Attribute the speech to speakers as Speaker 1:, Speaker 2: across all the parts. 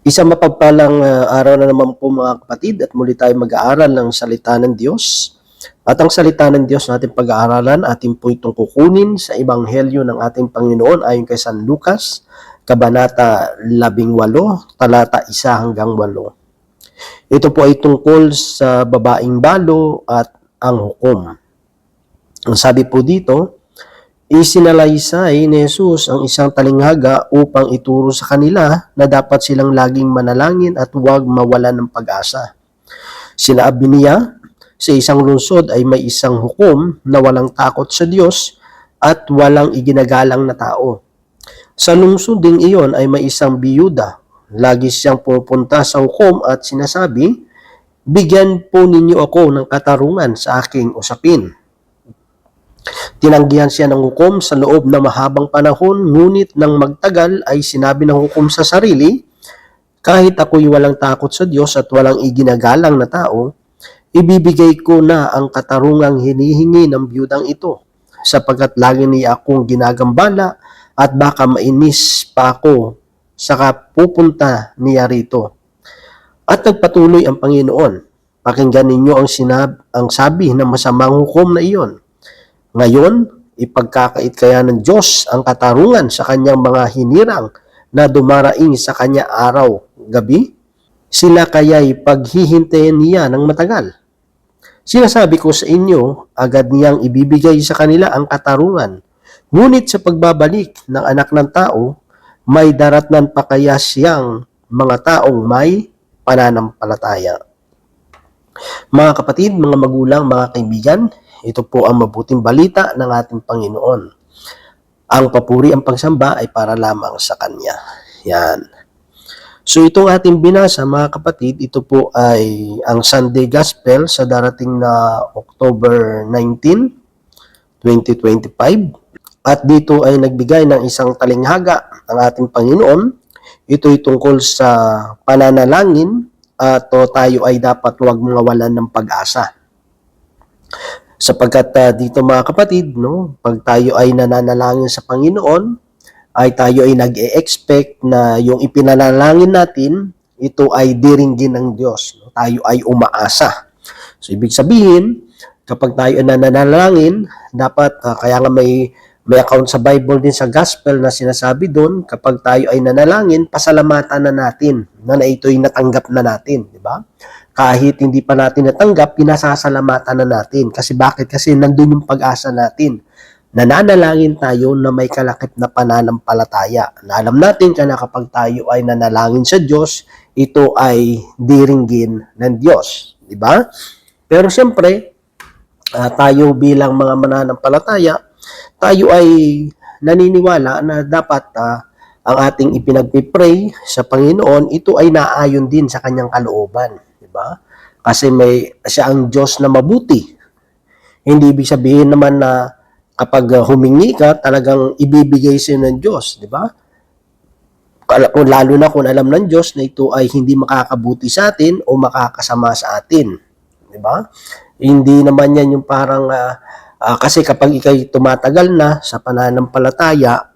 Speaker 1: Isang mapagpalang ah, araw na naman po mga kapatid at muli tayo mag-aaral ng salita ng Diyos. At ang salita ng Diyos na ating pag-aaralan, ating po itong kukunin sa Ebanghelyo ng ating Panginoon ayon kay San Lucas, Kabanata 18, talata 1 hanggang 8. Ito po ay tungkol sa babaeng balo at ang hukom. Ang sabi po dito, Isinalaysay ni Jesus ang isang talinghaga upang ituro sa kanila na dapat silang laging manalangin at huwag mawalan ng pag-asa. Sinabi niya, sa isang lungsod ay may isang hukom na walang takot sa Diyos at walang iginagalang na tao. Sa lungsod ding iyon ay may isang biyuda. Lagi siyang pupunta sa hukom at sinasabi, Bigyan po ninyo ako ng katarungan sa aking usapin. Tinanggihan siya ng hukom sa loob ng mahabang panahon, ngunit nang magtagal ay sinabi ng hukom sa sarili, kahit ako'y walang takot sa Diyos at walang iginagalang na tao, ibibigay ko na ang katarungang hinihingi ng biyudang ito, sapagkat lagi niya akong ginagambala at baka mainis pa ako saka pupunta niya rito. At nagpatuloy ang Panginoon. Pakinggan ninyo ang sinab ang sabi ng masamang hukom na iyon. Ngayon, ipagkakait kaya ng Diyos ang katarungan sa kanyang mga hinirang na dumaraing sa kanya araw, gabi? Sila kaya'y paghihintayin niya ng matagal. Sinasabi ko sa inyo, agad niyang ibibigay sa kanila ang katarungan. Ngunit sa pagbabalik ng anak ng tao, may daratnan pa kaya siyang mga taong may pananampalataya. Mga kapatid, mga magulang, mga kaibigan, ito po ang mabuting balita ng ating Panginoon. Ang papuri ang pagsamba ay para lamang sa Kanya. Yan. So itong ating binasa mga kapatid, ito po ay ang Sunday Gospel sa darating na October 19, 2025. At dito ay nagbigay ng isang talinghaga ang ating Panginoon. Ito ay tungkol sa pananalangin at o, tayo ay dapat huwag mawalan ng pag-asa. Sapagkat ah, dito mga kapatid, no, pag tayo ay nananalangin sa Panginoon, ay tayo ay nag-e-expect na yung ipinanalangin natin, ito ay diringgin ng Diyos. No? Tayo ay umaasa. So, ibig sabihin, kapag tayo ay nananalangin, dapat, ah, kaya nga may, may account sa Bible din sa Gospel na sinasabi doon, kapag tayo ay nanalangin, pasalamatan na natin na, na ito'y natanggap na natin. Di ba? Kahit hindi pa natin natanggap, pinasasalamatan na natin. Kasi bakit? Kasi nandun yung pag-asa natin nananalangin tayo na may kalakip na pananampalataya. Na alam natin na kapag tayo ay nanalangin sa Diyos, ito ay diringgin ng Diyos. Di ba? Pero siyempre, ah, tayo bilang mga mananampalataya, tayo ay naniniwala na dapat ah, ang ating ipinagpipray sa Panginoon, ito ay naayon din sa kanyang kalooban. Di ba? Kasi may siya ang Diyos na mabuti. Hindi ibig sabihin naman na kapag uh, humingi ka, talagang ibibigay sa ng Diyos, di ba? Kung Lalo na kung alam ng Diyos na ito ay hindi makakabuti sa atin o makakasama sa atin, di ba? Hindi naman yan yung parang ah, ah, kasi kapag ikay tumatagal na sa pananampalataya,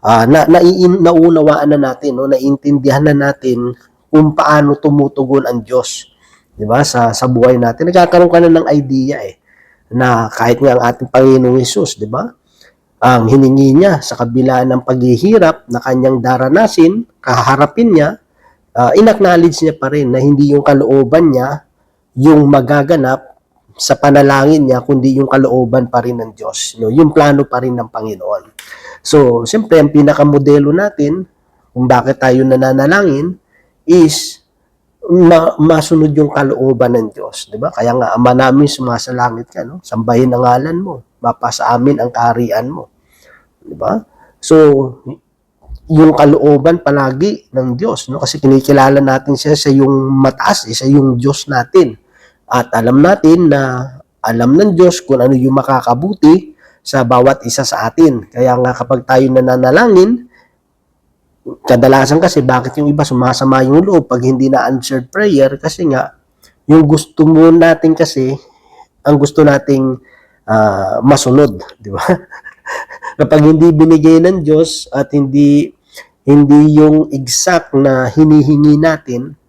Speaker 1: ah, na, naiin, naunawaan na natin, no? naiintindihan na natin kung paano tumutugon ang Diyos, di ba? Sa sa buhay natin, nagkakaroon ka na ng idea eh na kahit nga ang ating Panginoong Hesus, di ba? Ang hiningi niya sa kabila ng paghihirap na kanyang daranasin, kaharapin niya, uh, inacknowledge niya pa rin na hindi yung kalooban niya yung magaganap sa panalangin niya, kundi yung kalooban pa rin ng Diyos. No? Yung plano pa rin ng Panginoon. So, siyempre, ang pinakamodelo natin kung bakit tayo nananalangin is ma- masunod yung kalooban ng Diyos, 'di ba? Kaya nga ama namin sumasa langit ka, no? Sambahin ang ngalan mo, mapasa amin ang kaharian mo. 'Di ba? So yung kalooban palagi ng Diyos, no? Kasi kinikilala natin siya sa yung mataas, eh, sa yung Diyos natin. At alam natin na alam ng Diyos kung ano yung makakabuti sa bawat isa sa atin. Kaya nga kapag tayo nananalangin, kadalasan kasi bakit yung iba sumasama yung loob pag hindi na answered prayer kasi nga yung gusto mo natin kasi ang gusto nating ah, masunod, di ba? Kapag hindi binigay ng Diyos at hindi hindi yung exact na hinihingi natin.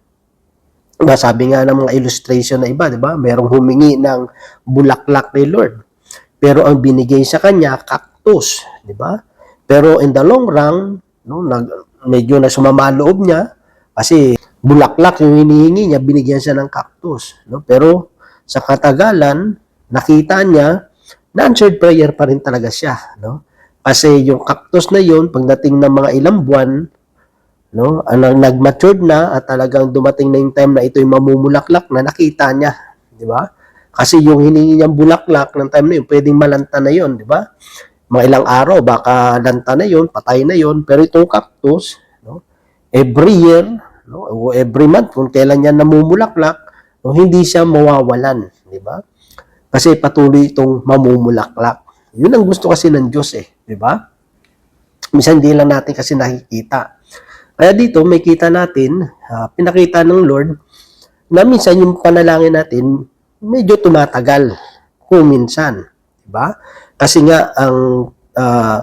Speaker 1: Diba, sabi nga ng mga illustration na iba, di ba? Merong humingi ng bulaklak ni Lord. Pero ang binigay sa kanya, cactus, di ba? Pero in the long run, no, nag, medyo na sumama loob niya kasi bulaklak yung hinihingi niya, binigyan siya ng cactus. No? Pero sa katagalan, nakita niya, na-answered prayer pa rin talaga siya. No? Kasi yung cactus na yun, pagdating ng mga ilang buwan, no, ang nag-matured na at talagang dumating na yung time na ito'y mamumulaklak na nakita niya, di ba? Kasi yung hiningi niyang bulaklak ng time na yun, pwedeng malanta na yun, di ba? Mga ilang araw, baka lanta na yun, patay na yun, pero itong cactus, no, every year, no, o every month, kung kailan niya namumulaklak, no, hindi siya mawawalan, di ba? Kasi patuloy itong mamumulaklak. Yun ang gusto kasi ng Diyos eh, di ba? Minsan hindi lang natin kasi nakikita. Kaya dito, may kita natin, ah, pinakita ng Lord, na minsan yung panalangin natin, medyo tumatagal kung minsan. Diba? Kasi nga, ang uh,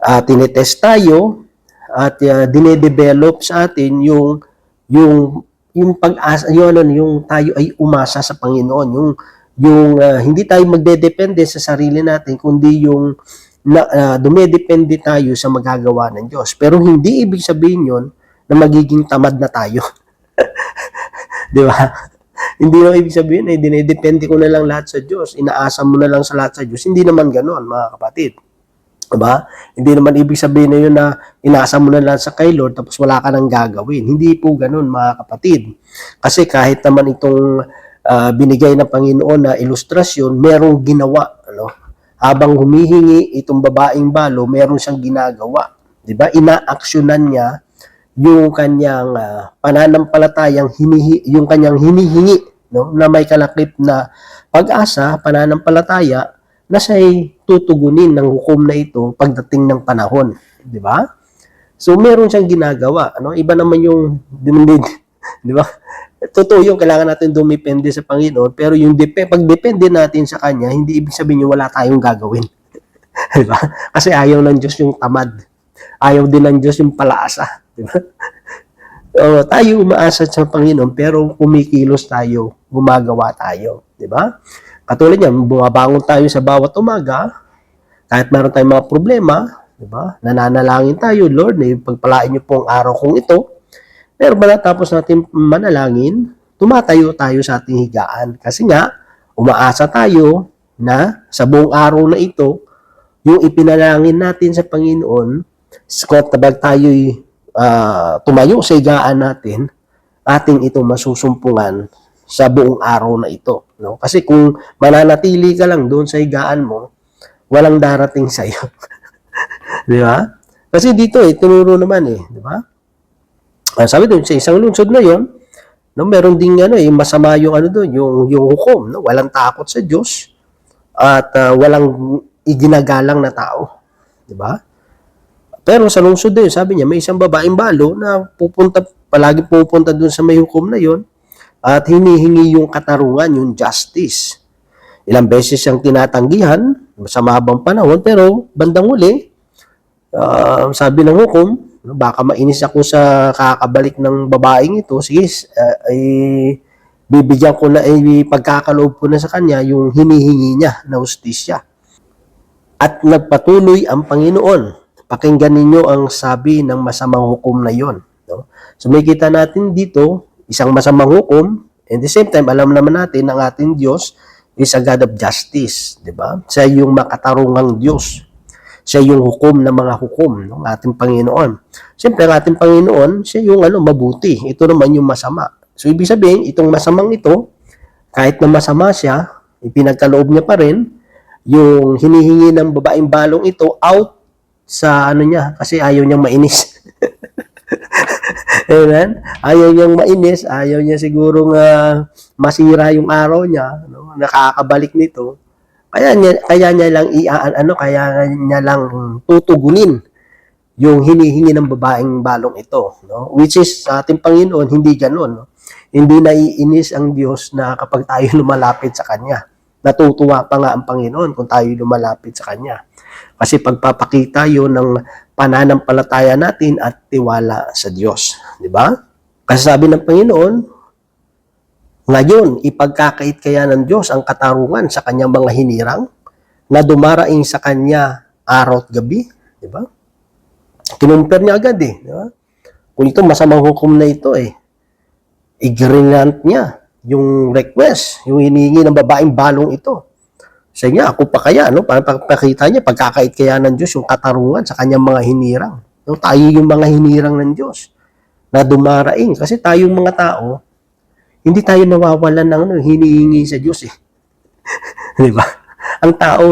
Speaker 1: uh, tinetest tayo at uh, dinedevelop sa atin yung yung yung pag-asa yung ano yung tayo ay umasa sa Panginoon yung yung uh, hindi tayo magdedepende sa sarili natin kundi yung na, uh, dumedepende tayo sa magagawa ng Diyos. Pero hindi ibig sabihin yon na magiging tamad na tayo. Di ba? Hindi naman ibig sabihin eh, dinedepende ko na lang lahat sa Diyos. Inaasa mo na lang sa lahat sa Diyos. Hindi naman ganoon, mga kapatid. Diba? Hindi naman ibig sabihin na yun na inaasa mo na lang sa kay Lord tapos wala ka nang gagawin. Hindi po ganoon, mga kapatid. Kasi kahit naman itong uh, binigay ng Panginoon na ilustrasyon, merong ginawa. Ano? Habang humihingi itong babaeng balo, meron siyang ginagawa. Diba? Inaaksyonan niya yung kanyang uh, pananampalatayang hinihi, yung kanyang hinihingi no na may kalakip na pag-asa, pananampalataya na siya'y tutugunin ng hukom na ito pagdating ng panahon, di ba? So meron siyang ginagawa, ano? Iba naman yung di ba? Totoo yung kailangan natin dumepende sa Panginoon, pero yung dep- pagdepende natin sa kanya, hindi ibig sabihin yung wala tayong gagawin. di ba? Kasi ayaw ng Diyos yung tamad. Ayaw din ng Diyos yung palaasa. Di ba? Tayo umaasa sa Panginoon pero kumikilos tayo, gumagawa tayo, di ba? Katulad niyan, bumabangon tayo sa bawat umaga, kahit meron tayong mga problema, di ba? Nananalangin tayo, Lord, na pagpalain niyo po ang araw kong ito. Pero matapos natin manalangin, tumatayo tayo sa ating higaan. Kasi nga, umaasa tayo na sa buong araw na ito, yung ipinalangin natin sa Panginoon, kapag tayo'y uh, tumayo sa higaan natin, ating ito masusumpungan sa buong araw na ito. No? Kasi kung mananatili ka lang doon sa higaan mo, walang darating sa iyo. di ba? Kasi dito eh, tinuro naman eh, di ba? Uh, sabi doon, sa isang lungsod na yon, no, meron ding ano eh, masama yung ano doon, yung, yung hukom, no? walang takot sa Diyos at uh, walang iginagalang na tao. Di ba? Pero sa lungsod din, sabi niya, may isang babaeng balo na pupunta, palagi pupunta dun sa may hukom na yon at hinihingi yung katarungan, yung justice. Ilang beses siyang tinatanggihan sa mahabang panahon, pero bandang uli, uh, sabi ng hukom, baka mainis ako sa kakabalik ng babaeng ito, sige, uh, ay bibigyan ko na, ay pagkakaloob ko na sa kanya yung hinihingi niya na ustisya. At nagpatuloy ang Panginoon pakinggan ninyo ang sabi ng masamang hukom na yon. No? So may kita natin dito, isang masamang hukom, and the same time, alam naman natin ang ating Diyos is a God of justice, di ba? Siya yung makatarungang Diyos. Siya yung hukom ng mga hukom ng ating Panginoon. Siyempre, ang ating Panginoon, siya yung ano, mabuti. Ito naman yung masama. So, ibig sabihin, itong masamang ito, kahit na masama siya, ipinagkaloob niya pa rin, yung hinihingi ng babaeng balong ito out sa ano niya kasi ayaw niyang mainis. Amen? Ayaw niyang mainis, ayaw niya siguro nga masira yung araw niya, no? nakakabalik nito. Kaya niya kaya niya lang i ano kaya niya lang tutugunin yung hinihingi ng babaeng balong ito, no? Which is sa ating Panginoon hindi ganoon, no? Hindi naiinis ang Diyos na kapag tayo lumalapit sa kanya. Natutuwa pa nga ang Panginoon kung tayo lumalapit sa kanya. Kasi pagpapakita yon ng pananampalataya natin at tiwala sa Diyos. Di ba? Kasi sabi ng Panginoon, ngayon, ipagkakait kaya ng Diyos ang katarungan sa kanyang mga hinirang na dumaraing sa kanya araw at gabi. Di ba? Kinumpir niya agad eh. Di ba? Kung ito, masamang hukom na ito eh. Igrinant niya yung request, yung hinihingi ng babaeng balong ito. Sa niya, ako pa kaya, no? Pagpakita niya, pagkakait kaya ng Diyos yung katarungan sa kanyang mga hinirang. No? Tayo yung mga hinirang ng Diyos na dumaraing. Kasi tayong mga tao, hindi tayo nawawalan ng ano, hinihingi sa Diyos eh. Di ba? Ang tao,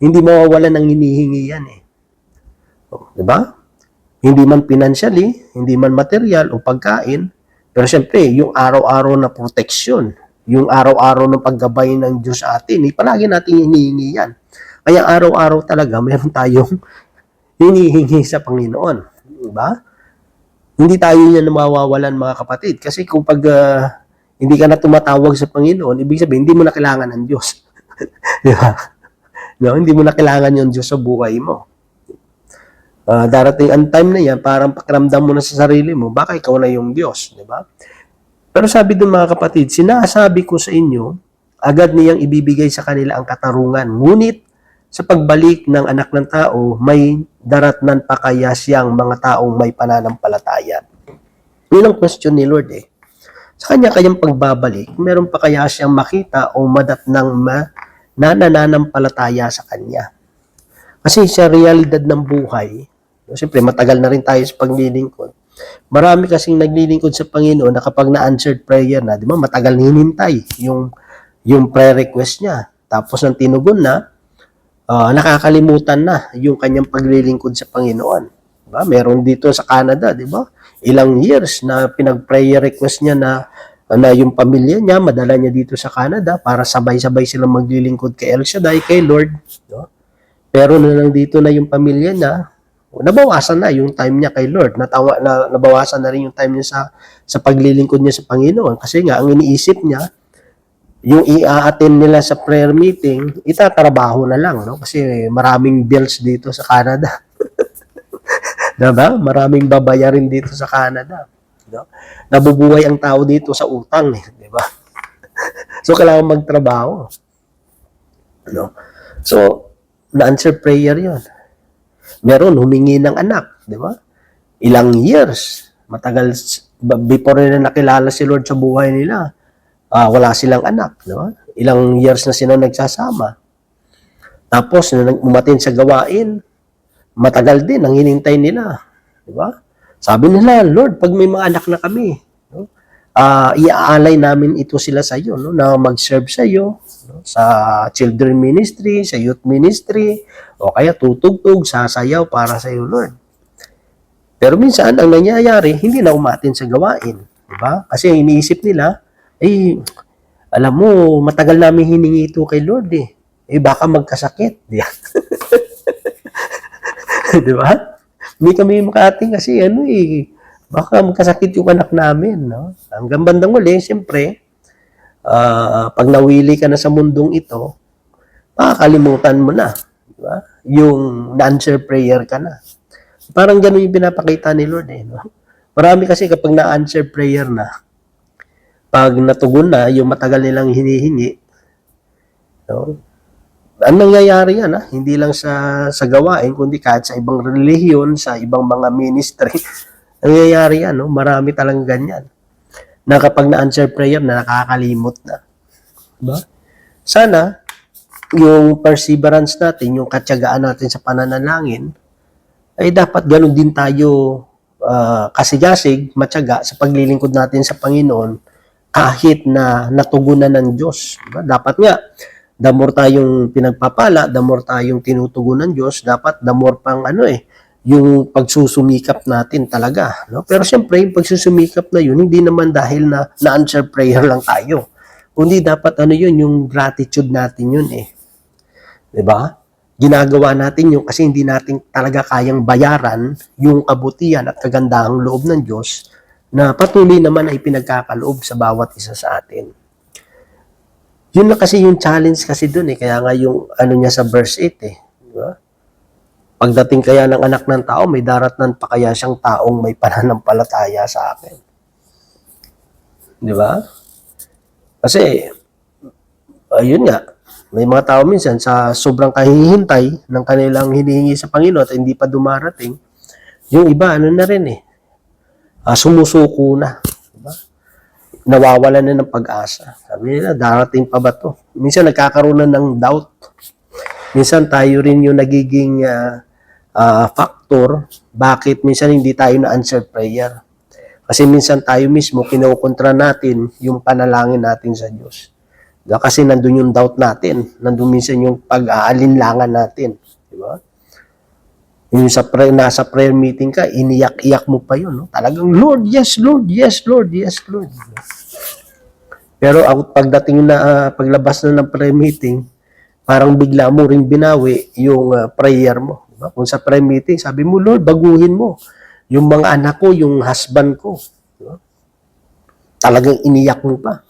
Speaker 1: hindi mawawalan ng hinihingi yan eh. O, Di ba? Hindi man financially, hindi man material o pagkain, pero siyempre, yung araw-araw na proteksyon, yung araw-araw na paggabay ng Diyos sa atin, eh, palagi natin hinihingi yan. Kaya araw-araw talaga, meron tayong hinihingi sa Panginoon. Di ba? Hindi tayo yan mawawalan mga kapatid. Kasi kung pag ah, hindi ka na tumatawag sa Panginoon, ibig sabihin, hindi mo na kailangan ng Diyos. Di ba? No, hindi mo na kailangan yung Diyos sa buhay mo. Ah, darating ang time na yan, parang pakiramdam mo na sa sarili mo, baka ikaw na yung Diyos, di ba? Pero sabi dun mga kapatid, sinasabi ko sa inyo, agad niyang ibibigay sa kanila ang katarungan. Ngunit sa pagbalik ng anak ng tao, may daratnan pa kaya siyang mga taong may pananampalataya. Yun ang question ni Lord eh. Sa kanya kanyang pagbabalik, meron pa kaya siyang makita o madatnang ma na nananampalataya sa kanya. Kasi sa realidad ng buhay, siyempre matagal na rin tayo sa paglilingkod. Marami kasing naglilingkod sa Panginoon na kapag na-answered prayer na, di ba, matagal hinintay yung, yung prayer request niya. Tapos nang tinugon na, ah, nakakalimutan na yung kanyang paglilingkod sa Panginoon. Di ba? Meron dito sa Canada, di ba? Ilang years na pinag-prayer request niya na na yung pamilya niya, madala niya dito sa Canada para sabay-sabay silang maglilingkod kay El Shaddai, kay Lord. No? Pero na lang dito na yung pamilya niya, nabawasan na yung time niya kay Lord. Natawa, na, nabawasan na rin yung time niya sa, sa paglilingkod niya sa Panginoon. Kasi nga, ang iniisip niya, yung i-attend nila sa prayer meeting, itatrabaho na lang. No? Kasi maraming bills dito sa Canada. diba? Maraming babayarin dito sa Canada. No? Nabubuhay ang tao dito sa utang. Eh, di ba? so, kailangan magtrabaho. No? So, na-answer prayer yon meron humingi ng anak, di ba? Ilang years, matagal before nila nakilala si Lord sa buhay nila, ah, wala silang anak, di ba? Ilang years na sila nagsasama. Tapos, nung umatin sa gawain, matagal din ang hinintay nila, di ba? Sabi nila, Lord, pag may mga anak na kami, no? ah iaalay namin ito sila sa iyo, no? na mag-serve sa iyo, no? sa children ministry, sa youth ministry, o kaya tutugtog, sasayaw para sa iyo, Lord. Pero minsan, ang nangyayari, hindi na umatin sa gawain. Di ba? Kasi iniisip nila, eh, alam mo, matagal namin hiningi ito kay Lord eh. Eh, baka magkasakit. Di Di ba? Hindi kami makating kasi ano eh, baka magkasakit yung anak namin. No? Hanggang bandang uli, siyempre, ah, pag nawili ka na sa mundong ito, makakalimutan mo na. Di ba? Yung answer prayer ka na. Parang ganun yung pinapakita ni Lord eh. No? Marami kasi kapag na-answer prayer na, pag natugon na, yung matagal nilang hinihingi, no? ang nangyayari yan, ha? hindi lang sa, sa gawain, kundi kahit sa ibang relihiyon, sa ibang mga ministry, nangyayari yan, no? marami talagang ganyan. Na kapag na-answer prayer na nakakalimot na. Diba? Sana, yung perseverance natin, yung katyagaan natin sa pananalangin, ay dapat ganun din tayo ah, kasigasig, matyaga sa paglilingkod natin sa Panginoon kahit na natugunan ng Diyos. Diba? Dapat nga, the more tayong pinagpapala, the more tayong tinutugunan ng Diyos, dapat the more pang ano eh, yung pagsusumikap natin talaga. No? Pero siyempre, yung pagsusumikap na yun, hindi naman dahil na na-answer prayer lang tayo. Kundi dapat ano yun, yung gratitude natin yun eh. ba? Ginagawa natin yung kasi hindi natin talaga kayang bayaran yung kabutihan at kagandahang loob ng Diyos na patuloy naman ay pinagkakaloob sa bawat isa sa atin. Yun na kasi yung challenge kasi dun eh. Kaya nga yung ano niya sa verse 8 eh. Di ba? Pagdating kaya ng anak ng tao, may daratnan pa kaya siyang taong may pananampalataya sa akin. Di ba? Kasi, ayun nga, may mga tao minsan sa sobrang kahihintay ng kanilang hinihingi sa Panginoon at hindi pa dumarating, yung iba, ano na rin eh, ah, sumusuko na. Diba? Nawawalan na ng pag-asa. Sabi nila, darating pa ba to? Minsan nagkakaroon na ng doubt. Minsan tayo rin yung nagiging ah, ah, factor bakit minsan hindi tayo na-answer prayer. Kasi minsan tayo mismo, kinukontra natin yung panalangin natin sa Diyos. Kasi nandun yung doubt natin. Nandun minsan yung pag-aalinlangan natin. Di ba? Yung sa prayer, nasa prayer meeting ka, iniyak-iyak mo pa yun. No? Talagang, Lord, yes, Lord, yes, Lord, yes, Lord. Pero pagdating na, ah, paglabas na ng prayer meeting, parang bigla mo rin binawi yung ah, prayer mo. Diba? Kung sa prayer meeting, sabi mo, Lord, baguhin mo yung mga anak ko, yung husband ko. Diba? Talagang iniyak mo pa.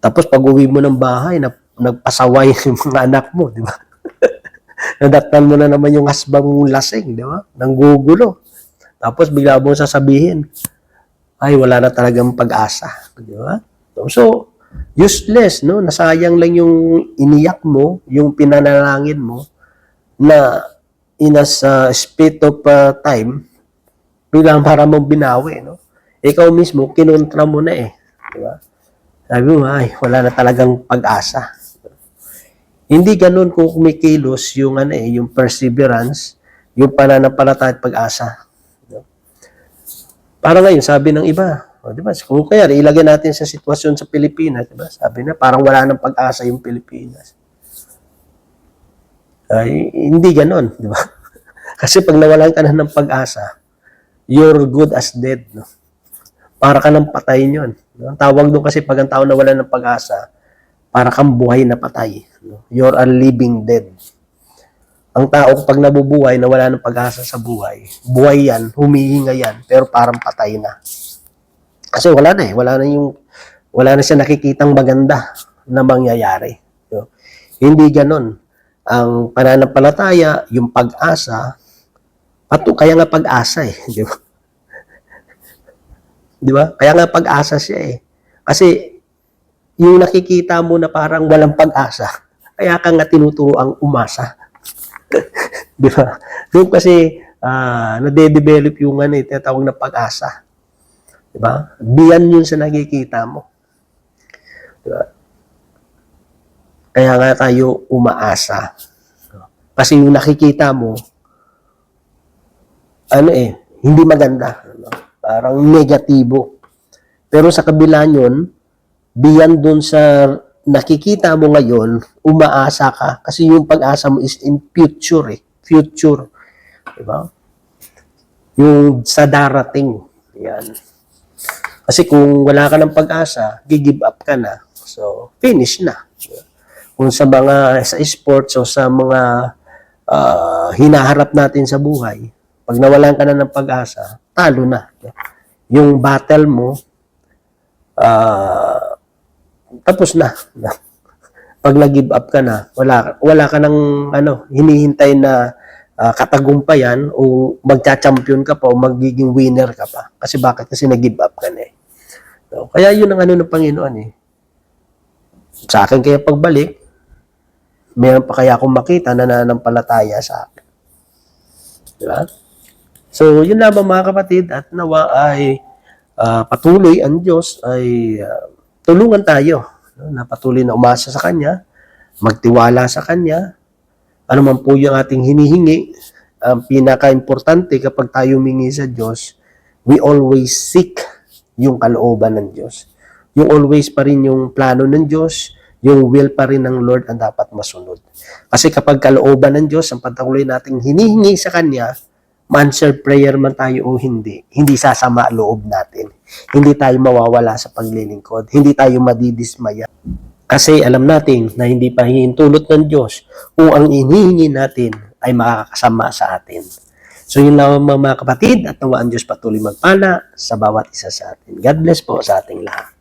Speaker 1: Tapos pag uwi mo ng bahay, na, nagpasaway yung mga anak mo, di ba? Nadatnan mo na naman yung husband mong lasing, di ba? Nanggugulo. Tapos bigla mo sasabihin, ay wala na talagang pag-asa, di ba? So, useless, no? Nasayang lang yung iniyak mo, yung pinanalangin mo, na in a uh, split of uh, time, biglang para mong binawi, no? Ikaw mismo, kinontra mo na eh. Di ba? Sabi mo, ay, wala na talagang pag-asa. Hindi ganun kung kumikilos yung, ano eh, yung perseverance, yung pananampalataya at pag-asa. Para ngayon, sabi ng iba, o, di ba? Kung kaya, ilagay natin sa sitwasyon sa Pilipinas, di ba? Sabi na, parang wala nang pag-asa yung Pilipinas. Ay, hindi ganon, di ba? Kasi pag nawalan ka na ng pag-asa, you're good as dead, no? Para ka ng patay yun. No? Ang tawag doon kasi pag ang tao nawalan ng pag-asa, para kang buhay na patay. No? You're a living dead. Ang tao pag nabubuhay, nawala ng pag-asa sa buhay, buhay yan, humihinga yan, pero parang patay na. Kasi wala na eh, wala na yung, wala na siya nakikitang maganda na mangyayari. No? Hindi ganon. Ang pananampalataya, yung pag-asa, pato, kaya nga pag-asa eh, di ba? Di ba? Kaya nga pag-asa siya eh. Kasi yung nakikita mo na parang walang pag-asa, kaya ka nga tinuturo ang umasa. di ba? Doon kasi ah, nade-develop yung ano, eh, tinatawag na pag-asa. Di ba? Biyan yun sa nakikita mo. Di ba? Kaya nga tayo umaasa. Kasi yung nakikita mo, ano eh, hindi maganda. Ano? Parang negatibo. Pero sa kabila nyon, biyan dun sa nakikita mo ngayon, umaasa ka. Kasi yung pag-asa mo is in future eh. Future. Diba? Yung sa darating. Yan. Kasi kung wala ka ng pag-asa, gigive up ka na. So, finish na. Kung sa mga sa sports o sa mga ah, hinaharap natin sa buhay, pag nawalan ka na ng pag-asa, talo na. Yung battle mo, ah, tapos na. Pag nag-give up ka na, wala wala ka nang ano, hinihintay na ah, katagumpayan o magcha-champion ka pa o magiging winner ka pa. Kasi bakit? Kasi nag-give up ka na eh. So, kaya yun ang ano ng Panginoon eh. Sa akin kaya pagbalik, meron pa kaya akong makita na nananampalataya sa akin. Di ba? So, yun lamang mga kapatid at nawa ay ah, patuloy ang Diyos ay ah, tulungan tayo no, na patuloy na umasa sa Kanya, magtiwala sa Kanya, ano man po yung ating hinihingi, ang pinaka-importante kapag tayo humingi sa Diyos, we always seek yung kalooban ng Diyos. Yung always pa rin yung plano ng Diyos, yung will pa rin ng Lord ang dapat masunod. Kasi kapag kalooban ng Diyos, ang patuloy nating hinihingi sa Kanya, answer prayer man tayo o hindi, hindi sasama loob natin. Hindi tayo mawawala sa paglilingkod. Hindi tayo madidismaya. Kasi alam natin na hindi pa hinihintulot ng Diyos kung ang inihingi natin ay makakasama sa atin. So yun lang mga kapatid at nawa ang Diyos patuloy magpala sa bawat isa sa atin. God bless po sa ating lahat.